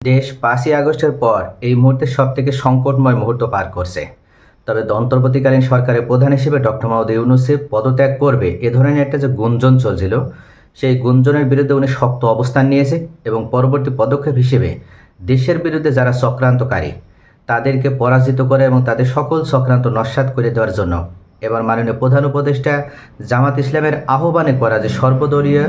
দেশ পাঁচই আগস্টের পর এই মুহূর্তে সব থেকে সংকটময় মুহূর্ত পার করছে। তবে অন্তর্বর্তীকালীন সরকারের প্রধান হিসেবে ডক্টর মাহমুদ ইউনুসেফ পদত্যাগ করবে এ ধরনের একটা যে গুঞ্জন চলছিল, সেই গুঞ্জনের বিরুদ্ধে উনি শক্ত অবস্থান নিয়েছে এবং পরবর্তী পদক্ষেপ হিসেবে দেশের বিরুদ্ধে যারা চক্রান্তকারী, তাদেরকে পরাজিত করে এবং তাদের সকল চক্রান্ত নস্যাৎ করে দেওয়ার জন্য এবার মাননীয় প্রধান উপদেষ্টা জামাত ইসলামের আহ্বানে করা যে সর্বদলীয়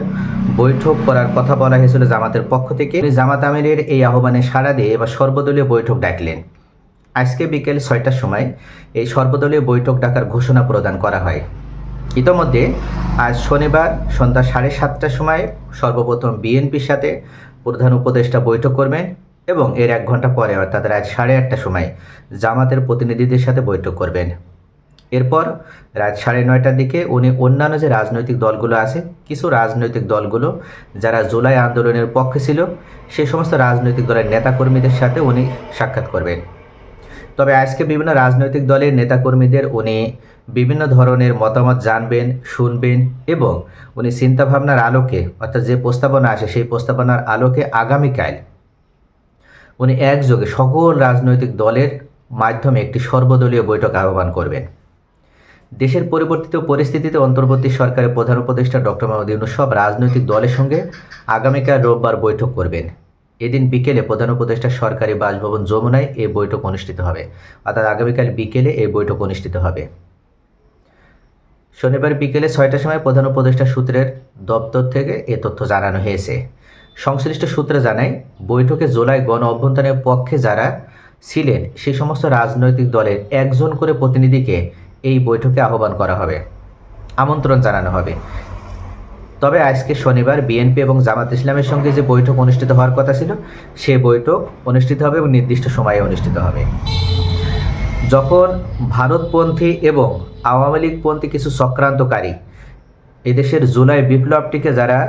বৈঠক করার কথা বলা হয়েছিল জামাতের পক্ষ থেকে জামাত আমিরের এই আহ্বানে সাড়া দিয়ে এবার সর্বদলীয় বৈঠক ডাকলেন। আজকে বিকেল ছয়টার সময় এই সর্বদলীয় বৈঠক ডাকার ঘোষণা প্রদান করা হয়। ইতোমধ্যে আজ শনিবার সন্ধ্যা সাড়ে সাতটার সময় সর্বপ্রথম বিএনপির সাথে প্রধান উপদেষ্টা বৈঠক করবেন এবং এর এক ঘণ্টা পরে, অর্থাৎ রাত সাড়ে আটটার সময় জামাতের প্রতিনিধিদের সাথে বৈঠক করবেন। এরপর রাত সাড়ে নয়টার দিকে উনি অন্যান্য যে রাজনৈতিক দলগুলো আছে, কিছু রাজনৈতিক দলগুলো যারা জুলাই আন্দোলনের পক্ষে ছিল, সে সমস্ত রাজনৈতিক দলের নেতাকর্মীদের সাথে উনি সাক্ষাৎ করবেন। তবে আজকে বিভিন্ন রাজনৈতিক দলের নেতাকর্মীদের উনি বিভিন্ন ধরনের মতামত জানবেন, শুনবেন এবং উনি চিন্তাভাবনার আলোকে, অর্থাৎ যে প্রস্তাবনা আসে সেই প্রস্তাবনার আলোকে আগামীকাল উনি একযোগে সকল রাজনৈতিক দলের মাধ্যমে একটি সর্বদলীয় বৈঠক আহ্বান করবেন। দেশের পরিবর্তিত পরিস্থিতিতে অন্তর্বর্তী সরকারের প্রধান উপদেষ্টা ডক্টর মোহাম্মদ ইউনুস সব রাজনৈতিক দলের সঙ্গে আগামীকাল রোববার বৈঠক করবেন। এদিন বিকেলে প্রধান উপদেষ্টা সরকারি বাসভবন যমুনায় এই বৈঠক অনুষ্ঠিত হবে। অর্থাৎ আগামীকাল বিকেলে এই বৈঠক অনুষ্ঠিত হবে। শনিবার বিকেলে ছয়টার সময় প্রধান উপদেষ্টা সূত্রের দপ্তর থেকে এ তথ্য জানানো হয়েছে। সংশ্লিষ্ট সূত্রে জানায়, বৈঠকে জুলাই গণ অভ্যন্তরের পক্ষে যারা ছিলেন সেই সমস্ত রাজনৈতিক দলের একজন করে প্রতিনিধিকে এই বৈঠকে আহ্বান করা হবে। আমন্ত্রণ জানানো হবে। তবে আজকে শনিবার বিএনপি এবং জামাত ইসলামের সঙ্গে যে বৈঠক অনুষ্ঠিত হওয়ার কথা ছিল, সে বৈঠক অনুষ্ঠিত হবে এবং নির্দিষ্ট সময়ে অনুষ্ঠিত হবে। যখন ভারতপন্থী এবং আওয়ামী লীগপন্থী কিছু চক্রান্তকারী এদেশের জুলাই বিপ্লবটিকে যারা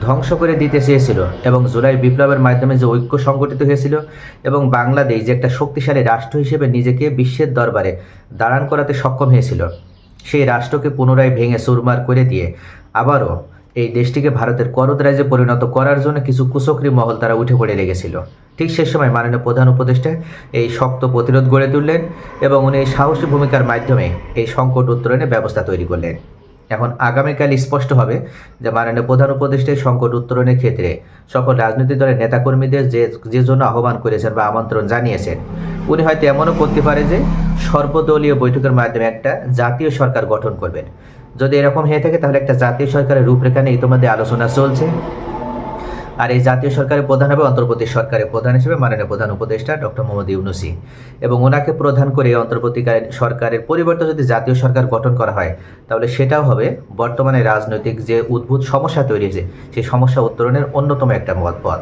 ধ্বংস করে দিতে চেয়েছিল এবং জুলাই বিপ্লবের মাধ্যমে যে ঐক্য সংগঠিত হয়েছিল এবং বাংলাদেশ যে একটা শক্তিশালী রাষ্ট্র হিসেবে নিজেকে বিশ্বের দরবারে দাঁড়ান করাতে সক্ষম হয়েছিল, সেই রাষ্ট্রকে পুনরায় ভেঙে চুরমার করে দিয়ে আবারও এই দেশটিকে ভারতের করদ রাজ্যে পরিণত করার জন্য কিছু কুচক্রি মহল তারা উঠে পড়ে লেগেছিল। ঠিক সে সময় মাননীয় প্রধান উপদেষ্টা এই শক্ত প্রতিরোধ গড়ে তুললেন এবং উনি সাহসী ভূমিকার মাধ্যমে এই সংকট উত্তরণের ব্যবস্থা তৈরি করলেন। এখন আগামীকাল স্পষ্ট হবে যে মাননীয় প্রধান উপদেষ্টা সংকট উত্তরণের ক্ষেত্রে সকল রাজনৈতিক দলের নেতাকর্মীদের যে যে জন্য আহ্বান করেছেন বা আমন্ত্রণ জানিয়েছেন, উনি হয়তো এমনও করতে পারে যে সর্বদলীয় বৈঠকের মাধ্যমে একটা জাতীয় সরকার গঠন করবেন। যদি এরকম হয়ে থাকে তাহলে একটা জাতীয় সরকারের রূপরেখা নিয়ে ইতিমধ্যে আলোচনা চলছে। আর এই জাতীয় সরকারের প্রধান হবে অন্তর্বর্তী সরকারের প্রধান হিসেবে মাননীয় প্রধান উপদেষ্টা ডক্টর মোহাম্মদ ইউনুসি। এবং ওনাকে প্রধান করে অন্তর্বর্তীকালীন সরকারের পরিবর্তে যদি জাতীয় সরকার গঠন করা হয়, তাহলে সেটাও হবে বর্তমানে রাজনৈতিক যে উদ্ভূত সমস্যা তৈরি হয়েছে, সেই সমস্যা উত্তরণের অন্যতম একটা মত পথ।